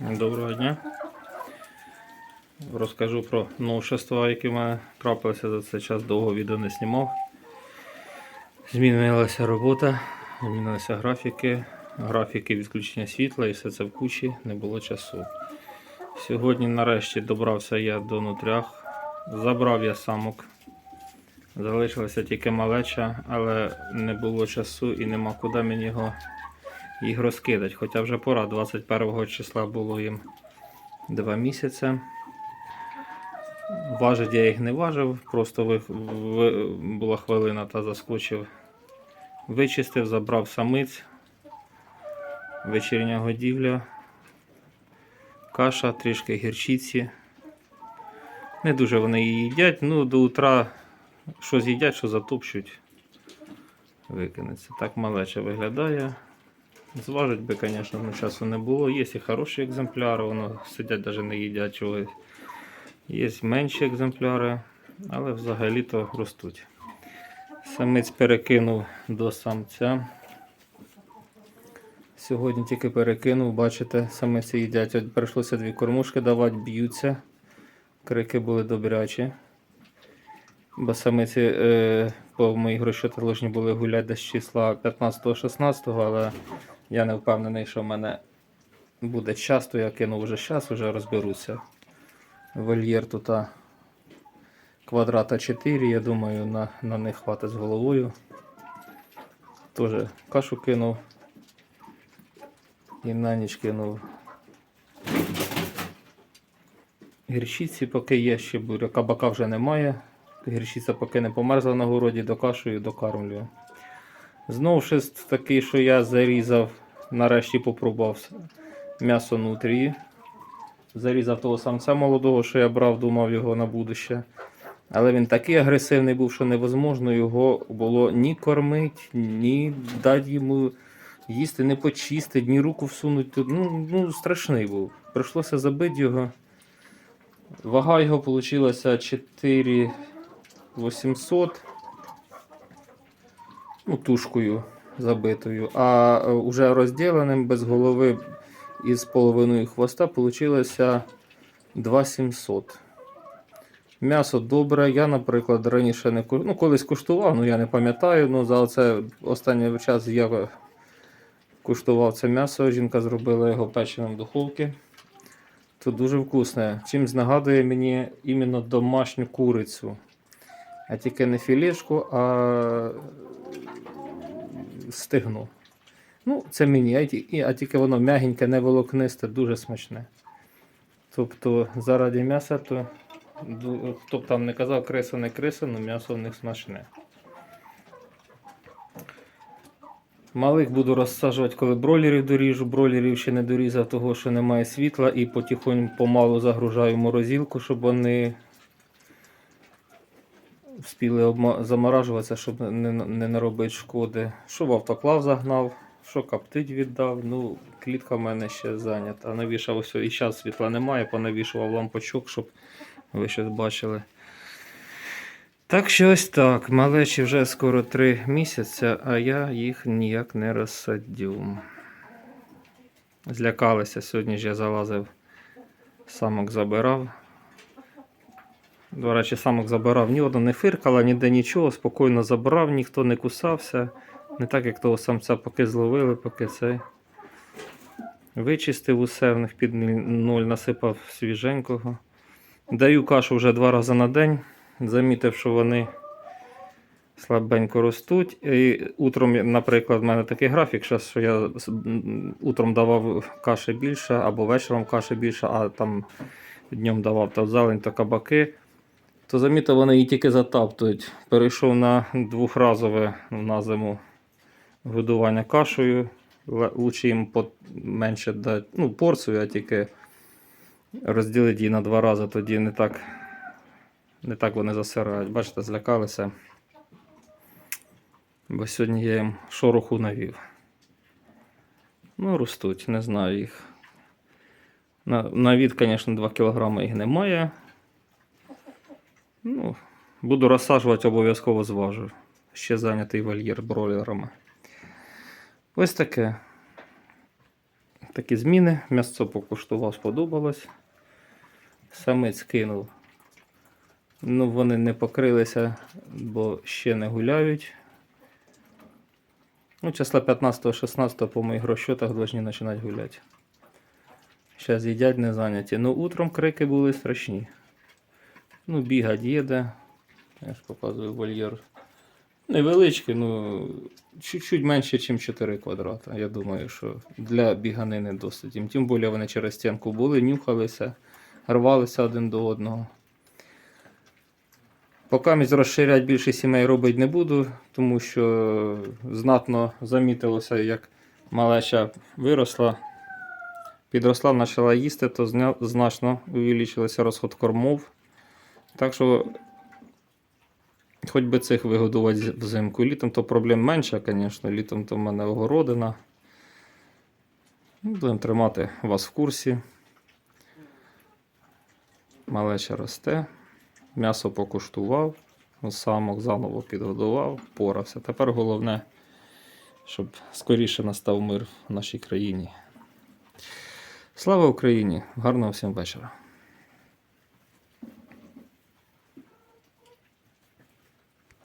Доброго дня. Розкажу про новшества, які в мене трапилися за цей час, довго відео не знімав. Змінилася робота, змінилися графіки, графіки відключення світла і все це в кучі, не було часу. Сьогодні нарешті добрався я до нутрях, забрав я самок. Залишилася тільки малеча, але не було часу і нема куди мені його їх розкидати. Хоча вже пора, 21 числа було їм 2 місяці. Важить я їх не важив, просто ви, ви- була хвилина та заскочив. Вичистив, забрав самиць, вечірня годівля, каша, трішки гірчиці. Не дуже вони її їдять, ну до утра що з'їдять, що затопчуть. Викинеться. Так малече виглядає. Зважить би, звісно, часу не було. Є і хороші екземпляри, воно сидять навіть не їдять чогось. Є менші екземпляри, але взагалі-то ростуть. Самець перекинув до самця. Сьогодні тільки перекинув, бачите, самиці їдять. От прийшлося дві кормушки давати, б'ються. Крики були добрячі. Бо самиці е, по моїх розчетах должні були гуляти десь з числа 15-16, але я не впевнений, що в мене буде час, то я кину вже час, вже розберуся. Вольєр тут квадрата 4, я думаю, на, на них хватить з головою. Тоже кашу кинув. І на ніч кинув. Гірчиці поки є, ще буря. Кабака вже немає. Гірчиця поки не померзла на городі, докашую, докармлюю. Знову щось такий, що я зарізав, нарешті попробував м'ясо нутрії. Зарізав того самця молодого, що я брав, думав його на будуще. Але він такий агресивний був, що невозможно його було ні кормити, ні дати йому їсти, не почистити, ні руку всунути. Ну, ну страшний був. Прийшлося забити його. Вага його вийшла 4800 ну, тушкою забитою, а е, уже розділеним без голови і з половиною хвоста вийшло 2700. М'ясо добре. Я, наприклад, раніше не ну, колись куштував, ну я не пам'ятаю. Ну, за це останній час я куштував це м'ясо. Жінка зробила його печеним в духовці. То дуже вкусне. Чимсь нагадує мені іменно домашню курицю. А тільки не філешку, а стигну. Ну, це мені, а ті- а тільки воно м'ягеньке, не волокнисте, дуже смачне. Тобто, заради м'яса, то хто б там не казав, криса не криса, але м'ясо в них смачне. Малих буду розсаджувати, коли бройлерів доріжу. Бройлерів ще не дорізав, того що немає світла, і потихоньку помалу загружаю в морозилку, щоб вони вспіли заморажуватися, щоб не, не наробити шкоди. Що в автоклав загнав, що коптить віддав. Ну, клітка в мене ще зайнята. Навішав ось і зараз світла немає, понавішував лампочок, щоб ви щось бачили. Так що ось так. Малечі вже скоро 3 місяці, а я їх ніяк не розсадю. Злякалися. Сьогодні ж я залазив, самок забирав. До речі, самок забирав, ні одна не фиркала, ніде нічого, спокійно забрав, ніхто не кусався. Не так, як того самця поки зловили, поки цей. Вичистив усе, в них під ноль насипав свіженького. Даю кашу вже два рази на день. Замітив, що вони слабенько ростуть. І утром, наприклад, в мене такий графік, що я утром давав каші більше, або вечором каші більше, а там днем давав то зелень, то кабаки. То замітив, вони її тільки затаптують. Перейшов на двохразове на зиму годування кашею. Лучше їм менше дати ну, порцію, а тільки розділити її на два рази, тоді не так, не так вони засирають. Бачите, злякалися. Бо сьогодні я їм шороху навів. Ну, ростуть, не знаю їх. На, на від, звісно, 2 кг їх немає. Ну, буду розсаджувати, обов'язково зважу. Ще зайнятий вольєр бройлерами. Ось таке. такі зміни. М'ясо покуштував, сподобалось. Самець кинув. Ну, вони не покрилися, бо ще не гуляють. Ну, числа 15-16 по моїх розчетах повинні починати гуляти. Зараз їдять не зайняті. Ну, утром крики були страшні. Ну, бігать їде. Я ж показую вольєр. Невеличкий, ну, чуть-чуть менше, ніж 4 квадрата. Я думаю, що для біганини досить. Тим більше вони через стінку були, нюхалися, рвалися один до одного. Поки місь розширяти більше сімей робити не буду, тому що знатно замітилося, як малеча виросла, підросла, почала їсти, то значно увеличився розход кормов. Так що, хоч би цих вигодувати взимку. Літом то проблем менше, звісно. Літом то в мене огородина. Ну, Будемо тримати вас в курсі. Малеча росте. М'ясо покуштував, самок заново підгодував, порався. Тепер головне, щоб скоріше настав мир в нашій країні. Слава Україні! Гарного всім вечора!